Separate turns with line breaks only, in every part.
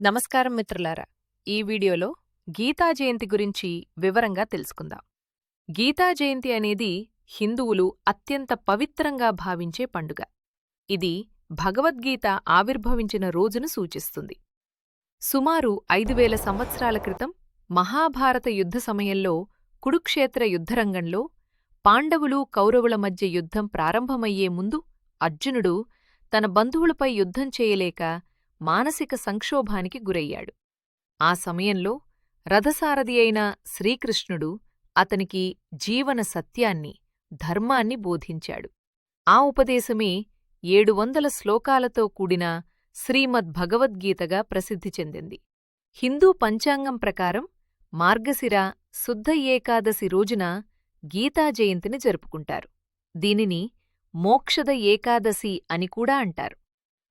నమస్కారం మిత్రులారా. ఈ వీడియోలో గీతా జయంతి గురించి వివరంగా తెలుసుకుందాం. గీతా జయంతి అనేది హిందువులు అత్యంత పవిత్రంగా భావించే పండుగ. ఇది భగవద్గీత ఆవిర్భవించిన రోజును సూచిస్తుంది. సుమారు ఐదు వేల సంవత్సరాల క్రితం మహాభారత యుద్ధ సమయంలో కురుక్షేత్ర యుద్ధరంగంలో పాండవులు కౌరవుల మధ్య యుద్ధం ప్రారంభమయ్యే ముందు అర్జునుడు తన బంధువులపై యుద్ధం చేయలేక మానసిక సంక్షోభానికి గురయ్యాడు. ఆ సమయంలో రథసారథి అయిన శ్రీకృష్ణుడు అతనికి జీవన సత్యాన్ని ధర్మాన్ని బోధించాడు. ఆ ఉపదేశమే ఏడు వందల శ్లోకాలతో కూడిన శ్రీమద్ భగవద్గీతగా ప్రసిద్ధి చెందింది. హిందూ పంచాంగం ప్రకారం మార్గశిర శుద్ధ ఏకాదశి రోజున గీతా జయంతిని జరుపుకుంటారు. దీనిని మోక్షద ఏకాదశి అని కూడా అంటారు.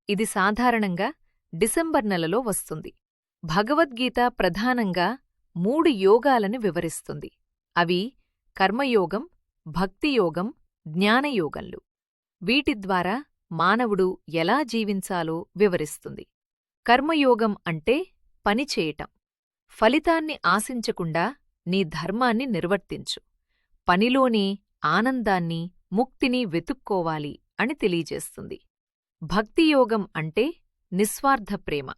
ఇది సాధారణంగా డిసెంబర్ నెలలో వస్తుంది. భగవద్గీత ప్రధానంగా మూడు యోగాలను వివరిస్తుంది. అవి కర్మయోగం భక్తియోగం జ్ఞానయోగంలు. వీటి ద్వారా మానవుడు ఎలా జీవించాలో వివరిస్తుంది. కర్మయోగం అంటే పనిచేయటం ఫలితాన్ని ఆశించకుండా నీ ధర్మాన్ని నిర్వర్తించు. పనిలోనే ఆనందాన్ని ముక్తిని వెతుక్కోవాలి అని తెలియజేస్తుంది. భక్తియోగం అంటే నిస్వార్థ ప్రేమ.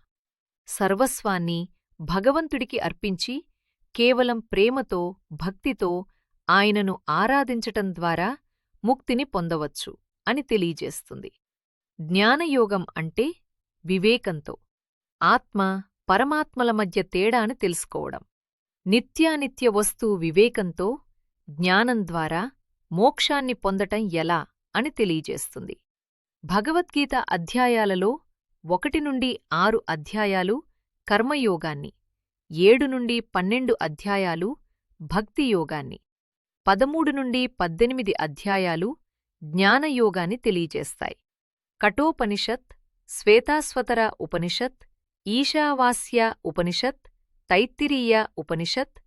సర్వస్వాన్ని భగవంతుడికి అర్పించి కేవలం ప్రేమతో భక్తితో ఆయనను ఆరాధించటం ద్వారా ముక్తిని పొందవచ్చు అని తెలియజేస్తుంది. జ్ఞానయోగం అంటే వివేకంతో ఆత్మ పరమాత్మల మధ్య తేడాను తెలుసుకోవడం. నిత్యానిత్య వస్తువు వివేకంతో జ్ఞానం ద్వారా మోక్షాన్ని పొందటం ఎలా అని తెలియజేస్తుంది. భగవద్గీత అధ్యాయాలలో ఒకటి నుండి ఆరు అధ్యాయాలు కర్మయోగాన్ని ఏడు నుండి పన్నెండు అధ్యాయాలు భక్తియోగాన్ని పదమూడు నుండి పద్దెనిమిది అధ్యాయాలు జ్ఞానయోగాన్ని తెలియజేస్తాయి. కఠోపనిషత్ శ్వేతాస్వతర ఉపనిషత్ ఈశావాస్య ఉపనిషత్ తైత్తిరీయ ఉపనిషత్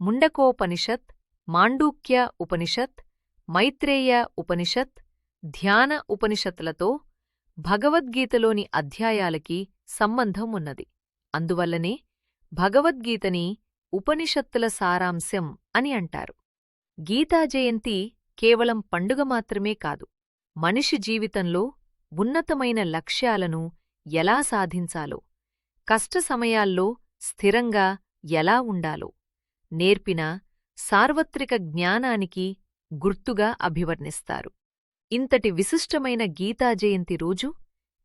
ముండకోపనిషత్ మాండూక్య ఉపనిషత్ మైత్రేయ ఉపనిషత్ ధ్యాన ఉపనిషత్లతో భగవద్గీతలోని అధ్యాయాలకి సంబంధం ఉన్నది అందువల్లనే భగవద్గీతని ఉపనిషత్తుల సారాంశం అని అంటారు. గీతా జయంతి కేవలం పండుగ మాత్రమే కాదు మనిషి జీవితంలో ఉన్నతమైన లక్ష్యాలను ఎలా సాధించాలో కష్ట సమయాల్లో స్థిరంగా ఎలా ఉండాలో నేర్పిన సార్వత్రిక జ్ఞానానికి గుర్తుగా అభివర్ణిస్తారు. ఇంతటి విశిష్టమైన గీతా జయంతి రోజు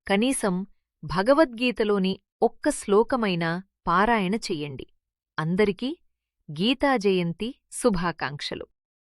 కనీసం భగవద్గీతలోని ఒక్క శ్లోకమైనా పారాయణ చెయ్యండి. అందరికీ గీతా జయంతి శుభాకాంక్షలు.